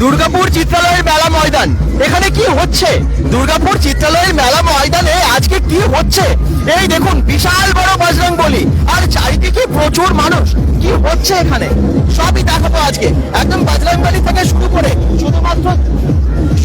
দুর্গাপুর চিত্রালয়ের মেলা ময়দান। এখানে কি হচ্ছে? দুর্গাপুর চিত্রালয়ের মেলা ময়দানে আজকে কি হচ্ছে? এই দেখুন, বিশাল বড় বজরং বলি। আর চারিদিকে প্রচুর মানুষ। কি হচ্ছে এখানে? সবই দেখাবো আজকে। একদম বজরং বলি থেকে শুরু করে শুধুমাত্র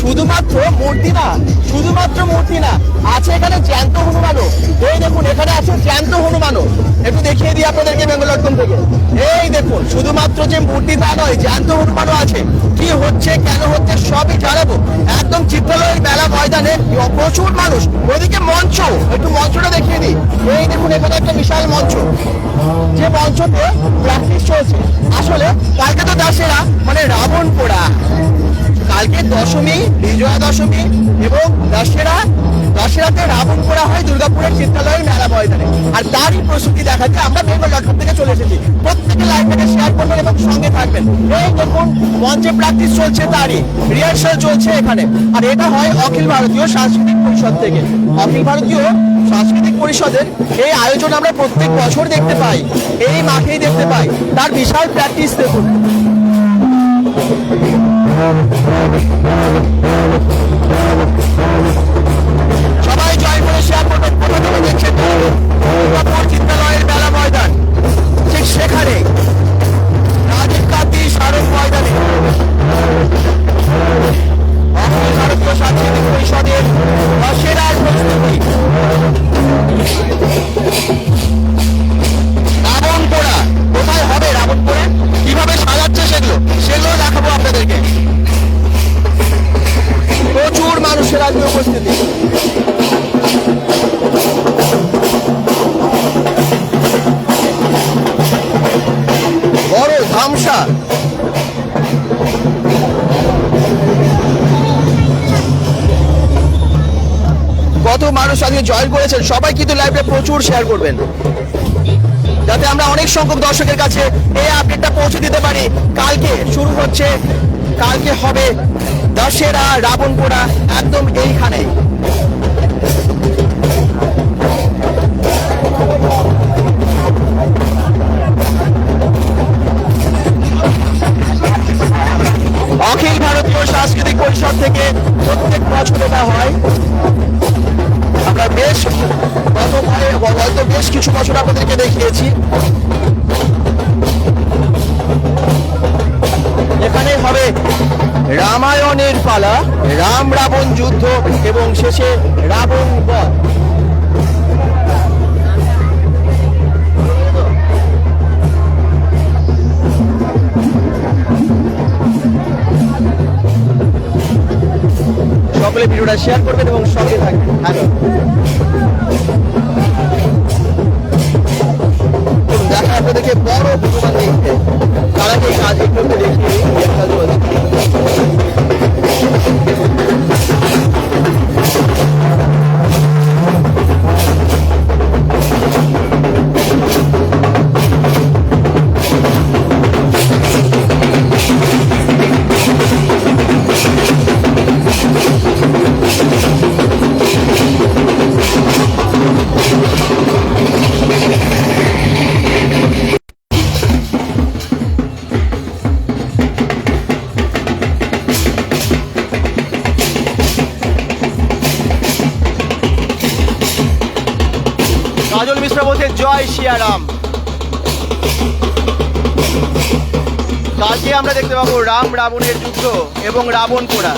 শুধুমাত্র মূর্তি না, শুধুমাত্র মূর্তি না, আছে এখানে জ্যান্ত হনুমানও। এই দেখুন, এখানে আছে জ্যান্ত হনুমানও। একটু দেখিয়ে দিই আপনাদেরকে বেঙ্গল ডট কম থেকে। এই দেখুন, শুধুমাত্র যে মূর্তি তা নয়, জ্যান্ত হনুমানও আছে। কি হচ্ছে, কেন হচ্ছে, সবই জানাব। একদম চিত্রালয়ের মেলা ময়দানে প্রচুর মানুষ। ওইদিকে মঞ্চ, একটু মঞ্চটা দেখিয়ে দিই। এই দেখুন, এখানে একটা বিশাল মঞ্চ। যে মঞ্চতে প্র্যাকটিস চলছে। আসলে কালকে তো দাসেরা দশমী, বিজয়া দশমী এবং দশেরা, দশেরাতে রাবণ করা হয় দুর্গাপুরের চিত্রালয়ের মেলা ময়দানে। আর তারই প্রস্তুতি দেখাতে আমরা বেঙ্গল ডট থেকে চলে এসেছি। প্রত্যেকে লাইভটাকে শেয়ার করবেন এবং সঙ্গে থাকবেন। এই দেখুন, মঞ্চে প্র্যাকটিস চলছে তারই রিহার্সাল চলছে এখানে। আর এটা হয় অখিল ভারতীয় সাংস্কৃতিক পরিষদ থেকে। অখিল ভারতীয় সাংস্কৃতিক পরিষদের এই আয়োজন আমরা প্রত্যেক বছর দেখতে পাই। এই মাঠেই দেখতে পাই। তার বিশাল প্র্যাকটিস দেখুন। সবাই মানুষ আজকে জয়েন করেছেন, সবাই কিন্তু লাইভে প্রচুর শেয়ার করবেন। যাতে আমরা অনেক সংখ্যক দর্শকের কাছে এই আপডেটটা পৌঁছে দিতে পারি। কালকে শুরু হচ্ছে, কালকে হবে দশেরা, রাবণপুরা, একদম এইখানেই। অখিল ভারতীয় সাংস্কৃতিক পরিষদ থেকে প্রত্যেক বছর এটা হয় আমরা বেশ গতবারে হয়তো বেশ কিছু বছর আপনাদেরকে দেখিয়েছি। এখানে হবে রামায়ণের পালা রাম রাবণ যুদ্ধ এবং শেষে রাবণ বধ। সকলে ভিডিওটা শেয়ার করবেন এবং সঙ্গে থাকবেন। হ্যালো। দেখা আপনাদেরকে বড় ভগবান দেখতে। তার আগে কাজ একটু একটু দেখিয়ে আমরা দেখতে পাবো রাম রাবণের যুদ্ধ এবং রাবণ পোড়া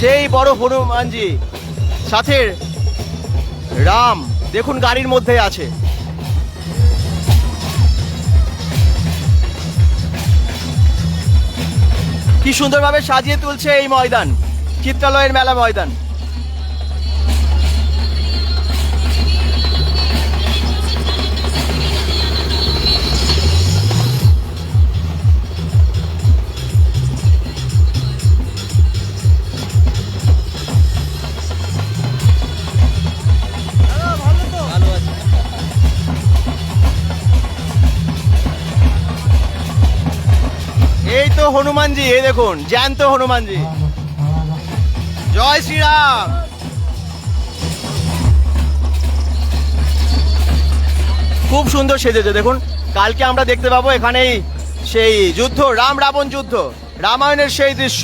সেই বড় হনুমানজি, সাথে রাম, দেখুন গাড়ির মধ্যে আছে। কি সুন্দরভাবে সাজিয়ে তুলছে এই ময়দান। চিত্রালয়ের মেলা ময়দান। হনুমানজি এই দেখুন জ্যান্ত হনুমানজি। জয় শ্রীরাম। খুব সুন্দর সেজেছে, দেখুন। কালকে আমরা দেখতে পাবো এখানেই সেই যুদ্ধ, রাম রাবণ যুদ্ধ, রামায়ণের সেই দৃশ্য।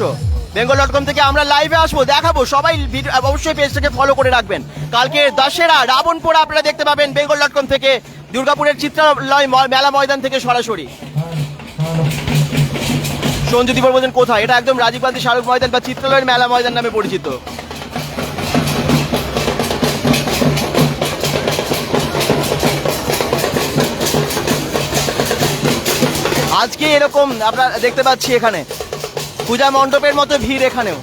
বেঙ্গল ডট কম থেকে আমরা লাইভে আসব, দেখাবো, সবাই অবশ্যই পেজটাকে ফলো করে রাখবেন। কালকে দশেরা পোড়া আপনারা দেখতে পাবেন বেঙ্গল ডট কম থেকে, দুর্গাপুরের চিত্রালয় মেলা ময়দান থেকে সরাসরি। সঞ্জু দিবর বলছেন, কোথায়? এটা একদম রাজীব গান্ধী শাহরুখ ময়দান বা চিত্রালয়ের মেলা ময়দান নামে পরিচিত। আজকে এরকম আপনারা দেখতে পাচ্ছি এখানে। পূজা মণ্ডপের মতো ভিড় এখানেও।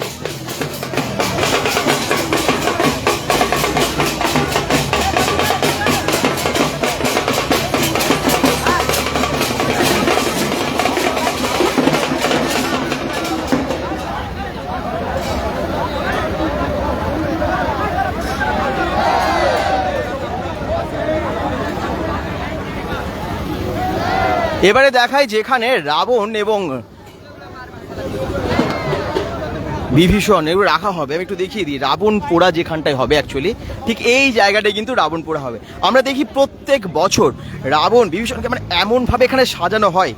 এবারে দেখায় যেখানে রাবণ এবং বিভীষণ, এগুলো রাখা হবে। আমি একটু দেখিয়ে দিই রাবণ পোড়া যেখানটায় হবে অ্যাকচুয়ালি ঠিক এই জায়গাটায় কিন্তু রাবণ পোড়া হবে। আমরা দেখি প্রত্যেক বছর রাবণ বিভীষণকে মানে এমনভাবে এখানে সাজানো হয়।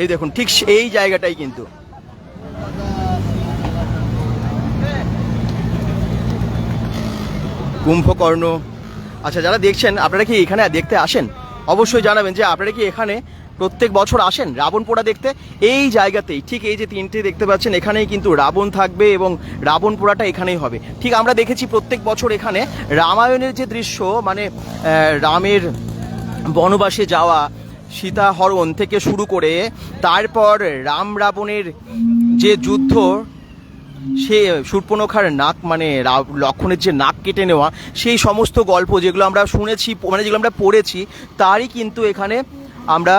এই দেখুন, ঠিক এই জায়গাটাই কিন্তু। কুম্ভকর্ণ। আচ্ছা যারা দেখছেন, আপনারা কি এখানে দেখতে আসেন? অবশ্যই জানাবেন যে আপনারা কি এখানে প্রত্যেক বছর আসেন রাবণ পোড়া দেখতে। এই জায়গাতেই, ঠিক এই যে তিনটে দেখতে পাচ্ছেন, এখানেই কিন্তু রাবণ থাকবে এবং রাবণ পোড়াটা এখানেই হবে। ঠিক আমরা দেখেছি প্রত্যেক বছর এখানে রামায়ণের যে দৃশ্য মানে রামের বনবাসে যাওয়া সীতা হরণ থেকে শুরু করে তারপর রাম রাবণের যে যুদ্ধ, সে সুর্পনখার নাক মানে লক্ষণের যে নাক কেটে নেওয়া, সেই সমস্ত গল্প যেগুলো আমরা শুনেছি মানে যেগুলো আমরা পড়েছি, তারই কিন্তু এখানে আমরা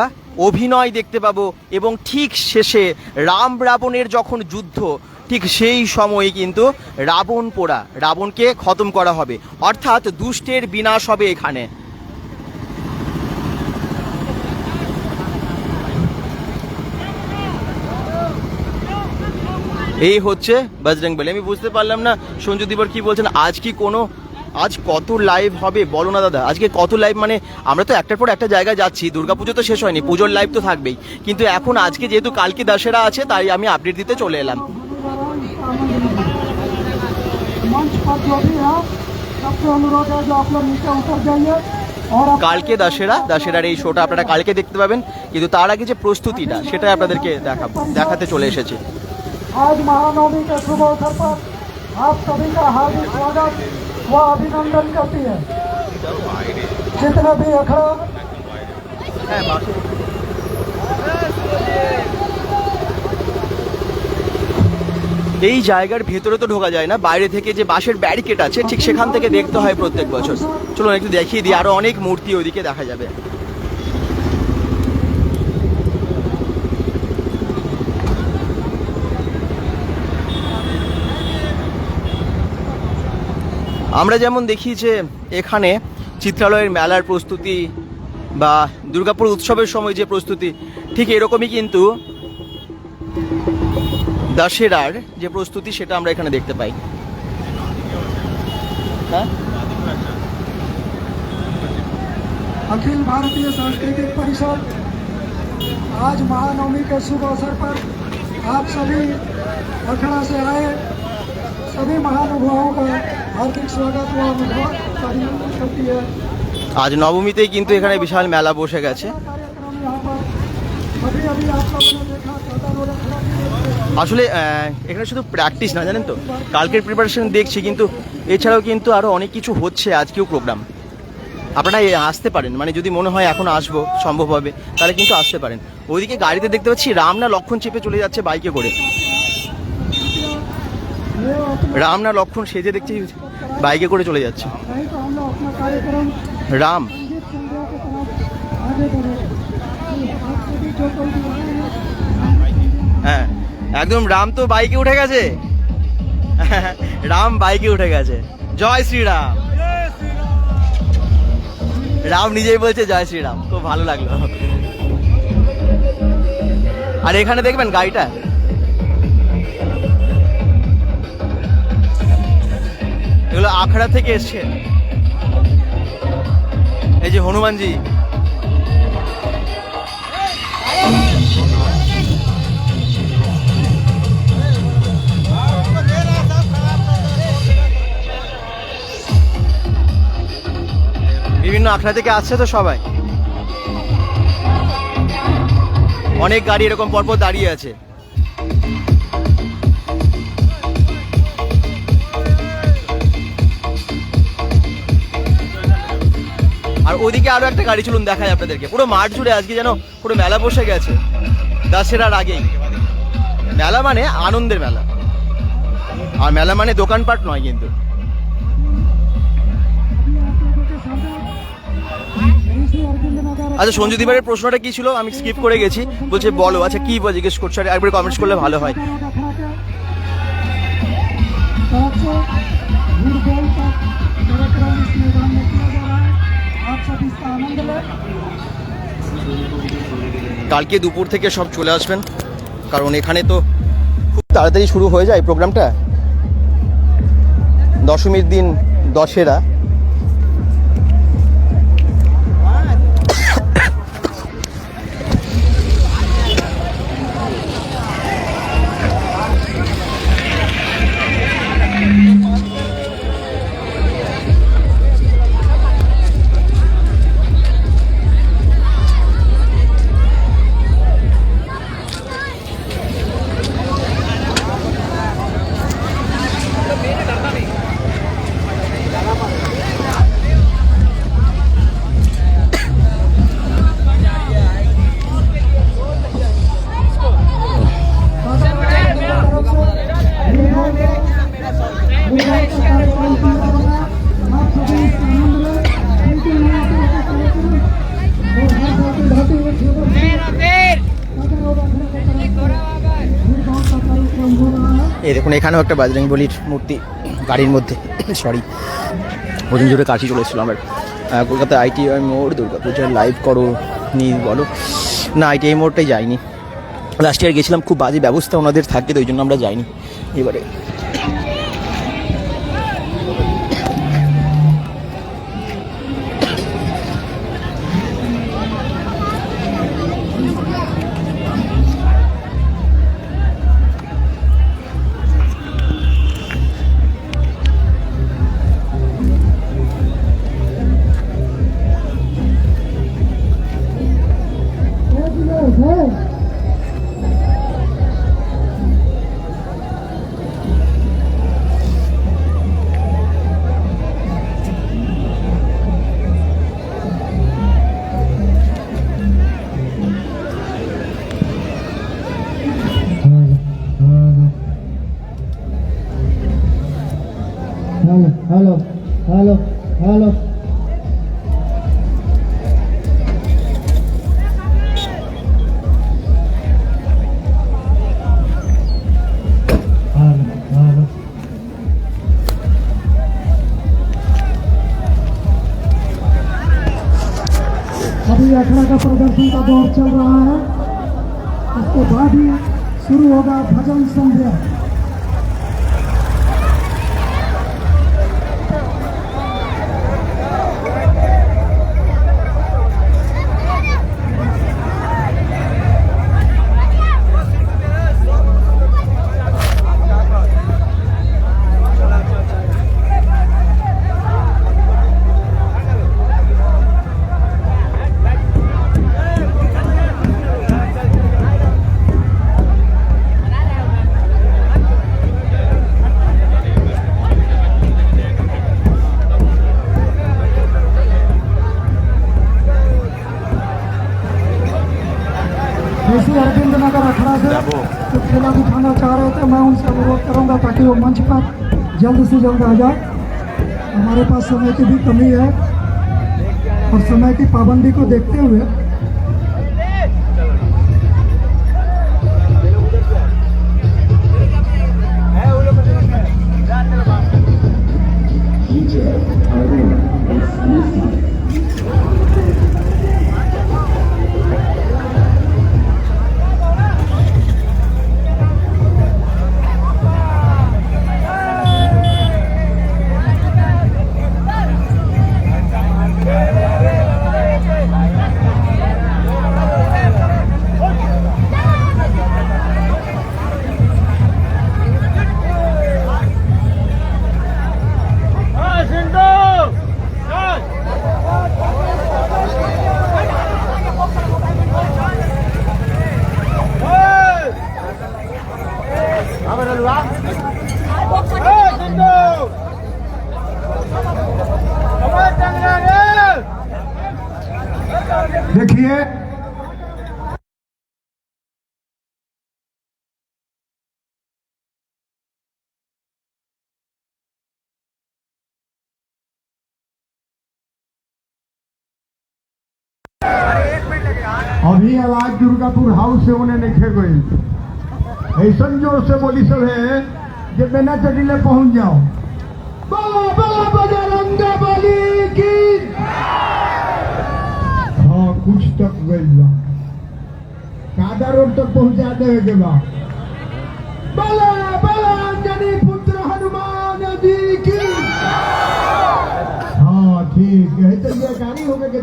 অভিনয় দেখতে পাবো এবং ঠিক শেষে রাম রাবণের যখন যুদ্ধ, ঠিক সেই সময়ে কিন্তু রাবণ পোড়া, রাবণকে খতম করা হবে। অর্থাৎ দুষ্টের বিনাশ হবে এখানে। এই হচ্ছে বজরং বলি আমি বুঝতে পারলাম না, সঞ্জু দিবর কি বলছেন? আজ কি কোনো আজ কত লাইভ হবে বলো না দাদা আজকে কত লাইভ মানে আমরা তো একটার পর একটা জায়গায় যাচ্ছি দুর্গাপুজো তো শেষ হয়নি পুজোর লাইভ তো থাকবেই কিন্তু এখন আজকে যেহেতু কালকে দশেরা আছে তাই আমি আপডেট দিতে চলে এলাম मंच पर जो भी है सबसे अनुरोध है जो आप लोग नीचे उतर जाइए और आप কালকে দশেরা দশেরার এই শোটা আপনারা কালকে দেখতে পাবেন কিন্তু তার আগে যে প্রস্তুতিটা সেটাই আপনাদেরকে দেখাবো দেখাতে চলে এসেছি आज महानवमी के शुभ अवसर पर आप सभी का हार्दिक स्वागत व अभिनंदन करती है जितने भी अखड़ा এই জায়গার ভেতরে তো ঢোকা যায় না বাইরে থেকে যে বাঁশের ব্যারিকেড আছে ঠিক সেখান থেকে দেখতে হয় প্রত্যেক বছর চলুন একটু দেখিয়ে দিই আরো অনেক মূর্তি ওইদিকে দেখা যাবে আমরা যেমন দেখি যে এখানে চিত্রালয়ের মেলার প্রস্তুতি বা দুর্গাপুর উৎসবের সময় যে প্রস্তুতি ঠিক এরকমই কিন্তু দশেরার যে প্রস্তুতি সেটা আমরা এখানে দেখতে পাই হ্যাঁ अखिल भारतीय सांस्कृतिक परिषद आज महानवमी के शुभ अवसर पर आप सभी अखड़ा से आए सभी महानुभावों का আজ নবমীতেই কিন্তু এখানে বিশাল মেলা বসে গেছে। আসলে এখানে শুধু প্র্যাকটিস না, জানেন তো? কালকের প্রিপারেশন দেখছি কিন্তু, এছাড়াও কিন্তু আরও অনেক কিছু হচ্ছে আজকেও প্রোগ্রাম আপনারা আসতে পারেন মানে যদি মনে হয় এখন আসব, সম্ভব হবে, তাহলে কিন্তু আসতে পারেন। ওইদিকে গাড়িতে দেখতে পাচ্ছি রাম না লক্ষণ চেপে চলে যাচ্ছে বাইকে করে। রাম না লক্ষণ সেজে দেখছি। বাইকে করে চলে যাচ্ছে। রাম। হ্যাঁ একদম রাম তো বাইকে উঠে গেছে। রাম বাইকে উঠে গেছে। জয় শ্রীরাম। রাম নিজেই বলছে, জয় শ্রীরাম। খুব ভালো লাগল। আর এখানে দেখবেন গাড়িটা আখড়া থেকে এসছে। এই যে হনুমানজি। বিভিন্ন আখড়া থেকে আসছে তো সবাই। অনেক গাড়ি এরকম পরপর দাঁড়িয়ে আছে। আর ওদিকে আরও একটা গাড়ি চলুন দেখায় আপনাদেরকে। পুরো মাঠ জুড়ে আজকে যেন পুরো মেলা বসে গেছে। দাসেরার আগেই। মেলা মানে আনন্দের মেলা। আর মেলা মানে দোকানপাট নয় কিন্তু। আচ্ছা সঞ্জু দিবারের প্রশ্নটা কি ছিল? আমি স্কিপ করে গেছি। বলছে, বলো। আচ্ছা কি জিজ্ঞেস করছ? একবার কমেন্টস করলে ভালো হয়। কালকে দুপুর থেকে সব চলে আসবেন। কারণ এখানে তো খুব তাড়াতাড়ি শুরু হয়ে যায় প্রোগ্রামটা। দশমীর দিন দশেরা। দেখুন এখানেও একটা বাজরং বলির মূর্তি গাড়ির মধ্যে সরি ওদিন জুড়ে কাশি চলে এসেছিল আমার কলকাতা আইটিআই মোড়, দুর্গা দুর্গাপূজার লাইভ করো নি, বলো। না আইটিআই মোড়টাই যাইনি। লাস্ট ইয়ার গেছিলাম, খুব বাজে ব্যবস্থা ওনাদের থাকে, তো ওই জন্য আমরা যাইনি। এবারে 서울여자 가정성대학 वो मंच पर जल्द से जल्द आ जाए। हमारे पास समय की भी कमी है और समय की पाबंदी को देखते हुए दुर्गापुर हाउस से उन्हें नहीं गई ऐसा ज़ोर से बोली सब है कि बिना चटिले पहुँच जाओ। हाँ कुछ तक गई बा कादा रोड तक पहुँचा देवे के बा पुत्र हनुमान जी की। हाँ ठीक। है तो ये गाड़ी होने के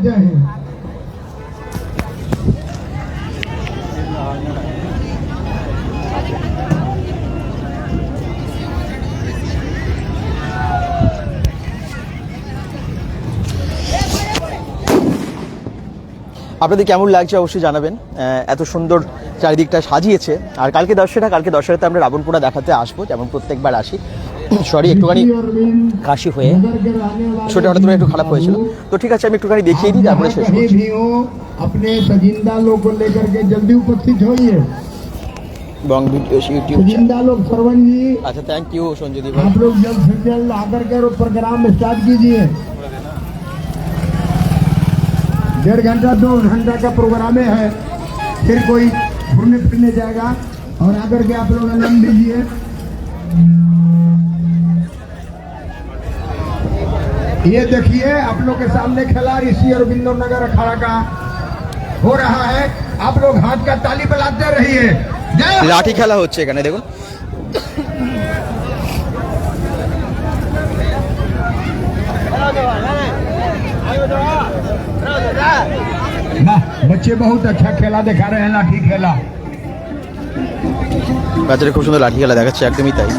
আপনাদের কেমন লাগছে অবশ্যই জানাবেন। এত সুন্দর চারিদিকটা সাজিয়েছে। আর কালকে দশটা কালকে দশটাতে আমরা রাবণপুরা দেখাতে আসব, যেমন প্রত্যেকবার আসি। সরি একটুখানি কাশি হয়ে ছোট হঠাৎ করে একটু খারাপ হয়েছিল তো ঠিক আছে আমি একটুখানি দেখিয়ে দিই তারপরে শেষ कहीं করছি भी हो अपने सजिंदा लोग को लेकर के जल्दी उपस्थित होइए বং ভিডিও ইউটিউব सजिंदा लोग सरवन जी আচ্ছা থ্যাংক ইউ সঞ্জয় দি आप लोग जल्द से जल्द आकर के और प्रोग्राम स्टार्ट कीजिए डेढ़ घंटा दो घंटा का प्रोग्राम है फिर कोई घूमने फिरने जाएगा और आकर के आप लोग आनंद लीजिए ये देखिए आप लोग के सामने खेला ऋषि और बिंदु नगर अखाड़ा का हो रहा है आप लोग हाथ का ताली बजाते रहिए जय हो। লাঠি খেলা হচ্ছে এখানে দেখুন वाह बच्चे बहुत अच्छा खेला दिखा रहे हैं लाठी खेला বাচ্চারা খুব সুন্দর লাঠি খেলা দেখাচ্ছে একদমই তাই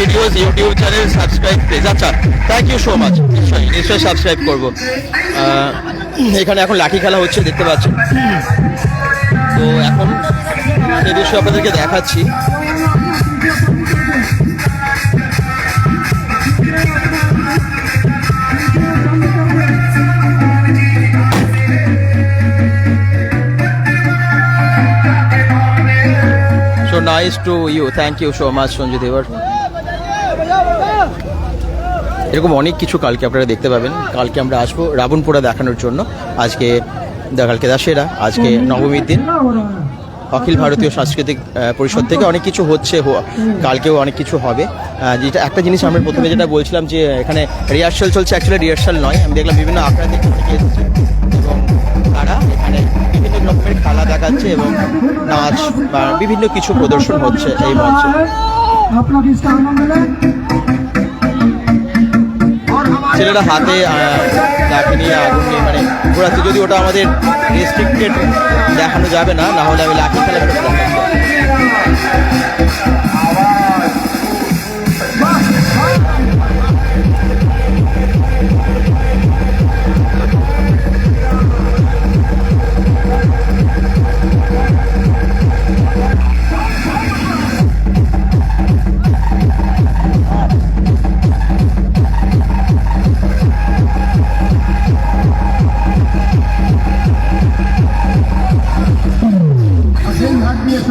videos YouTube channel subscribe please আচ্ছা থ্যাংক ইউ সো মাচ নিশ্চয়ই নিশ্চয়ই সাবস্ক্রাইব করব। এখানে এখন লাঠি খেলা হচ্ছে, দেখতে পাচ্ছেন। তো এখন সেই দৃশ্য আপনাদেরকে দেখাচ্ছি। So nice to you thank you so much Sanjay দেবর এরকম অনেক কিছু কালকে আপনারা দেখতে পাবেন। কালকে আমরা আসব রাবণপুরা দেখানোর জন্য। আজকে কালকে দাসেরা আজকে নবমীর দিন। অখিল ভারতীয় সাংস্কৃতিক পরিষদ থেকে অনেক কিছু হচ্ছে কালকেও অনেক কিছু হবে। যেটা, একটা জিনিস আমরা প্রথমে যেটা বলছিলাম যে, এখানে রিহার্সাল চলছে অ্যাকচুয়ালি রিহার্সাল নয়। আমি দেখলাম বিভিন্ন এসেছে এবং তারা এখানে বিভিন্ন রকমের খেলা দেখাচ্ছে এবং নাচ বা বিভিন্ন কিছু প্রদর্শন হচ্ছে এই মঞ্চে। ছেলেরা হাতে লাঠি নিয়ে আগুন নিয়ে মানে ঘোরাচ্ছে। যদি ওটা আমাদের রেস্ট্রিক্টেড দেখানো যাবে না না হলে আমি লাঠি খেলা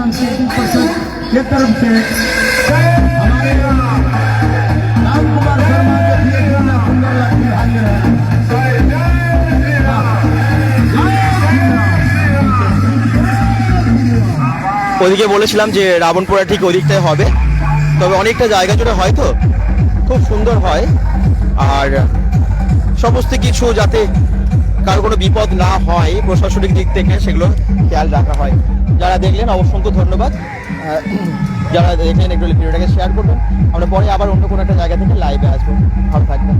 के तरफ से हमारे राम कुमार शर्मा के दिए गए सुंदर लक्ष्मी भांगे ওদিকে বলেছিলাম যে রাবণপুরা ঠিক ওদিকটাই হবে তবে অনেকটা জায়গা জুড়ে হয় তো খুব সুন্দর হয় আর সমস্ত কিছু যাতে কারো কোনো বিপদ না হয় প্রশাসনিক দিক থেকে সেগুলো খেয়াল রাখা হয় যারা দেখলেন, অসংখ্য ধন্যবাদ। যারা দেখলেন, একটু ভিডিওটাকে শেয়ার করবেন। আমরা পরে আবার অন্য কোনো একটা জায়গা থেকে লাইভে আসব। ভালো থাকবেন।